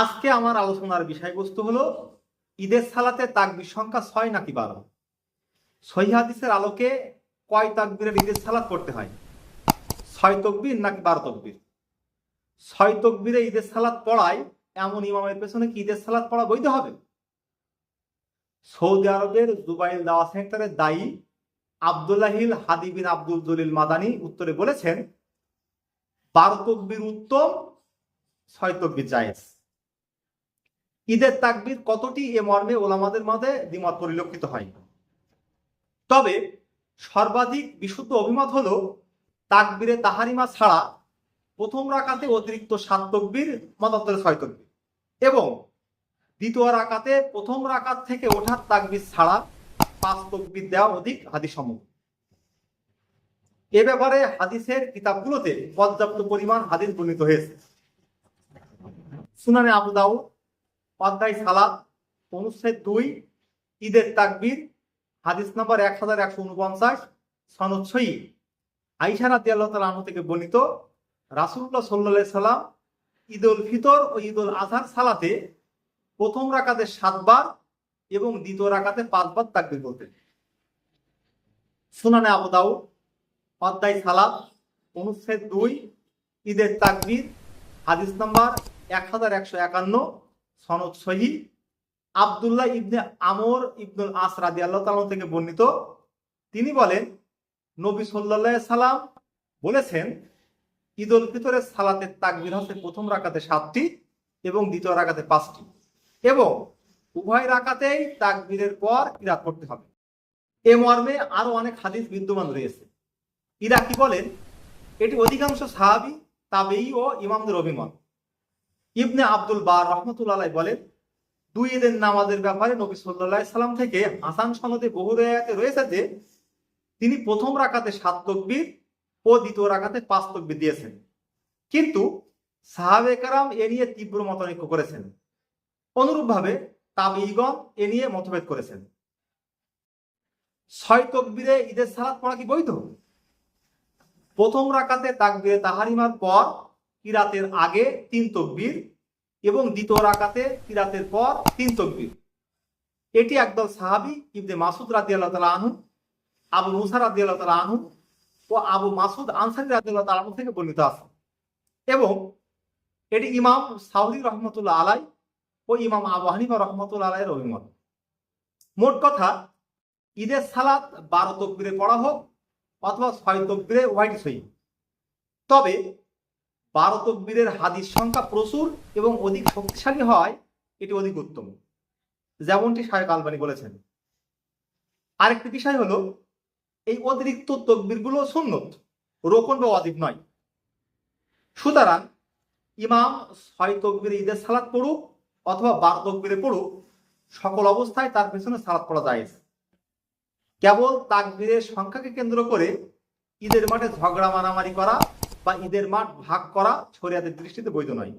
আজকে আমার আলোচনার বিষয়বস্তু হলো, ঈদের সালাতে তাকবির সংখ্যা ছয় নাকি বারো? সহি হাদিসের আলোকে কয় তাকবিরের ঈদের সালাত করতে হয়? ছয় তকবীর নাকি বারো তকবীর? ছয় তকবীরে ঈদের সালাত পড়ায় এমন ইমামের পেছনে কি ঈদের সালাত পড়া বৈধ হবে? সৌদি আরবের জুবাইল দাওয়া সেন্টারের দায়ী আবদুল্লাহিল হাদি বিন আব্দুল জলিল মাদানি উত্তরে বলেছেন, বারো তকবির উত্তম, ছয় তকবীর জায়েজ। ঈদের তাকবির কতটি এ মর্মে ওলামাদের মধ্যে দ্বিমত পরিলক্ষিত হয়? তবে সর্বাধিক বিশুদ্ধ অভিমত হল, তাকবীরে তাহারিমা ছাড়া প্রথম রাকাতে অতিরিক্ত সাত তকবির মতান্তরে ছয় তকবির এবং দ্বিতীয় রাকাতে প্রথম রাকাত থেকে ওঠার তাকবির ছাড়া পাঁচ তকবির দেওয়া অধিক হাদিস এ ব্যাপারে হাদিসের কিতাবগুলোতে পর্যাপ্ত পরিমাণ হাদিস বর্ণিত হয়েছে। সুনানে আবু দাউদ অধ্যায় সালাদ অনুচ্ছেদ দুই, ঈদের তাকবীর, হাদিস নম্বর এক হাজার একশো উনপঞ্চাশ, সনদ ছয়ী আইসা রাদি আল্লাহ তালা আনহু থেকে বর্ণিত রাসুল্লাহ সাল্লাহ সাল্লাম ঈদ উল ফিতর ও ঈদ উল আজহার সালাতে প্রথম রাকাতে সাতবার এবং দ্বিতীয় রাকাতে পাঁচবার তাকবীর বলতেন। সুনানে আবু দাউদ অধ্যায় সালাদ অনুচ্ছেদ দুই, ঈদের তাকবীর, হাদিস নাম্বার এক হাজার একশো একান্ন সনদ সহি আবদুল্লাহ ইবনে আমর ইবনুল আস আল্লাহ তালন থেকে বর্ণিত। তিনি বলেন, নবী সাল্লাহ সাল্লাম বলেছেন ঈদ উল ফিতরের সালাতের তাকবির হচ্ছে প্রথম রাকাতে সাতটি এবং দ্বিতীয় রাকাতে পাঁচটি এবং উভয় রাকাতেই তাকবীরের পর ইরাক করতে হবে। এ মর্মে আরও অনেক হাদিস বিদ্যমান রয়েছে। ইরাকি বলেন? এটি অধিকাংশ সাহাবি, তাবেই ও ইমামদের অভিমত। ইবনে আব্দুল বার রহমতুল্লাহ বলেন, দুই ঈদের নামাজের ব্যাপারে নবী সাল্লাহ সাল্লাম থেকে হাসান সনদে বহু রেয়াতে রয়েছে যে, তিনি প্রথম রাকাতে সাত তকবীর ও দ্বিতীয় রাকাতে পাঁচ তকবীর দিয়েছেন। কিন্তু সাহাবে কারাম এ নিয়ে তীব্র মতানৈক্য করেছেন। অনুরূপভাবে তাবিগণ এ নিয়ে মতভেদ করেছেন। ছয় তকবীরে ঈদের সালাত পড়া কি বৈধ? প্রথম রাকাতে তাকবীরে তাহারিমার পর কিরাতের আগে তিন তকবীর এবং দ্বিতীয় রাকাতে কিরাতের পর তিন তকবির। এটি একদল সাহাবি, ইবনে মাসুদ রাদি আল্লাহ তালা আনহু, আবু মুসা রাদি আল্লাহ তালা আনহু ও আবু মাসুদ আনসারি রাদি আল্লাহ তালা থেকে বর্ণিত আছে। এবং এটি ইমাম সাউদি রহমতুল্লাহ আলাই ও ইমাম আবু হানিফা রহমতুল্লাহ আলাইয়ের অভিমত। মোট কথা, ঈদের সালাদ বারো তকবিরে পড়া হোক অথবা ছয় তকবিরে হোয়াইট সই। তবে বারো তকবীরের হাদিস সংখ্যা প্রচুর এবং অধিক শক্তিশালী হয়, এটি অধিক উত্তম। যেমনটি শাহেক আলবানি বলেছেন। আরেকটি বিষয় হলো, এই অতিরিক্ত তকবীরগুলো সুন্নত, রোকন বা অধিক নয়। সুতরাং ইমাম ছয় তকবীরে ঈদের সালাদ পড়ুক অথবা বারো তকবীরে পড়ুক, সকল অবস্থায় তার পেছনে সালাদ পড়া যায় কেবল তাকবীরের সংখ্যাকে কেন্দ্র করে ঈদের মাঠে ঝগড়া, মারামারি করা বা ঈদের মাঠ ভাগ করা শরিয়াতের দৃষ্টিতে বৈধ নয়।